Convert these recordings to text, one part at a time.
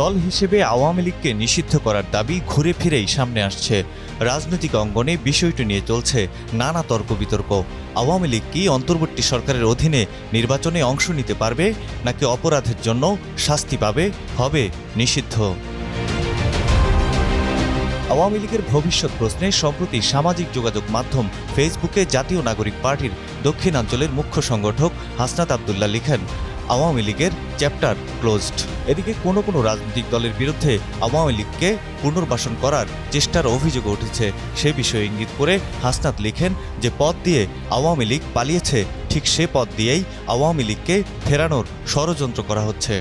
দল হিসেবে আওয়ামী লীগকে নিষিদ্ধ করার দাবি ঘুরে ফিরেই সামনে আসছে। রাজনৈতিক অঙ্গনে বিষয়টি নিয়ে চলছে নানা তর্ক বিতর্ক আওয়ামী লীগ কি অন্তর্বর্তী সরকারের অধীনে নির্বাচনে অংশ নিতে পারবে, নাকি অপরাধের জন্য শাস্তি পাবে, হবে নিষিদ্ধ? আওয়ামী লীগের ভবিষ্যৎ প্রশ্নে সম্প্রতি সামাজিক যোগাযোগ মাধ্যম ফেসবুকে জাতীয় নাগরিক পার্টির দক্ষিণাঞ্চলের মুখ্য সংগঠক হাসনাত আবদুল্লাহ লিখেন আওয়ামী লীগের চ্যাপ্টার ক্লোজড। এদিকে কোনো কোনো রাজনৈতিক দলের বিরুদ্ধে আওয়ামী লীগকে পুনর্বাসন করার চেষ্টার অভিযোগ উঠেছে। সে বিষয়ে ইঙ্গিত করে হাসনাত লিখেন যে পথ দিয়ে আওয়ামী লীগ পালিয়েছে, ঠিক সে পথ দিয়েই আওয়ামী লীগকে ফেরানোর ষড়যন্ত্র করা হচ্ছে।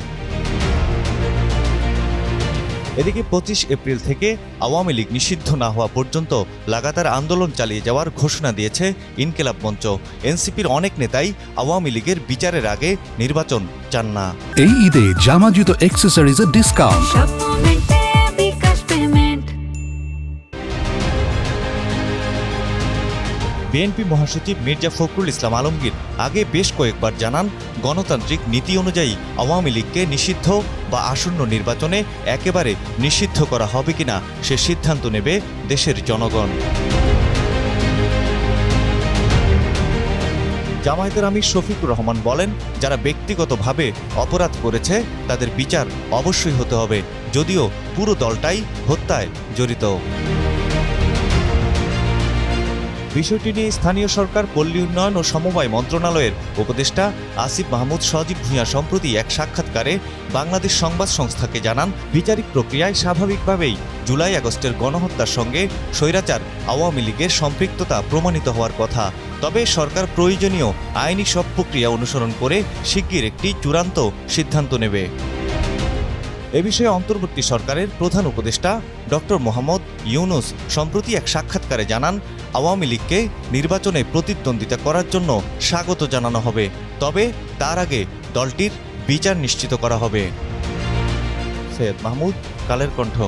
এদিকে পঁচিশ এপ্রিল থেকে আওয়ামী লীগ নিষিদ্ধ না হওয়া পর্যন্ত লাগাতার আন্দোলন চালিয়ে যাওয়ার ঘোষণা দিয়েছে ইনকেলাব মঞ্চ। এনসিপির অনেক নেতাই আওয়ামী লীগের বিচারের আগে নির্বাচন চান না। এই ঈদে জামা জুতো অ্যাক্সেসরিজের ডিসকাউন্ট বিএনপি মহাসচিব মির্জা ফখরুল ইসলাম আলমগীর আগে বেশ কয়েকবার জানান, গণতান্ত্রিক নীতি অনুযায়ী আওয়ামী লীগকে নিষিদ্ধ বা আসন্ন নির্বাচনে একেবারে নিষিদ্ধ করা হবে কিনা সে সিদ্ধান্ত নেবে দেশের জনগণ। জামায়াতের আমির শফিকুর রহমান বলেন, যারা ব্যক্তিগতভাবে অপরাধ করেছে, তাদের বিচার অবশ্যই হতে হবে, যদিও পুরো দলটাই হত্যায় জড়িত। বিষয়টি নিয়ে স্থানীয় সরকার, পল্লী উন্নয়ন ও সমবায় মন্ত্রণালয়ের উপদেষ্টা আসিফ মাহমুদ সজীব ভূঁইয়া সম্প্রতি এক সাক্ষাৎকারে বাংলাদেশ সংবাদ সংস্থাকে জানান, বিচারিক প্রক্রিয়ায় স্বাভাবিকভাবেই জুলাই আগস্টের গণহত্যার সঙ্গে স্বৈরাচার আওয়ামী লীগের সম্পৃক্ততা প্রমাণিত হওয়ার কথা। তবে সরকার প্রয়োজনীয় আইনি সব প্রক্রিয়া অনুসরণ করে শিগগির একটি চূড়ান্ত সিদ্ধান্ত নেবে। এ বিষয়ে অন্তর্বর্তী সরকারের প্রধান উপদেষ্টা ডক্টর মোহাম্মদ ইউনুস সম্প্রতি এক সাক্ষাৎকারে জানান, আওয়ামী লীগকে নির্বাচনে প্রতিদ্বন্দ্বিতা করার জন্য স্বাগত জানানো হবে। তবে তার আগে দলটির বিচার নিশ্চিত করা হবে। সৈয়দ মাহমুদ, কালের কণ্ঠ।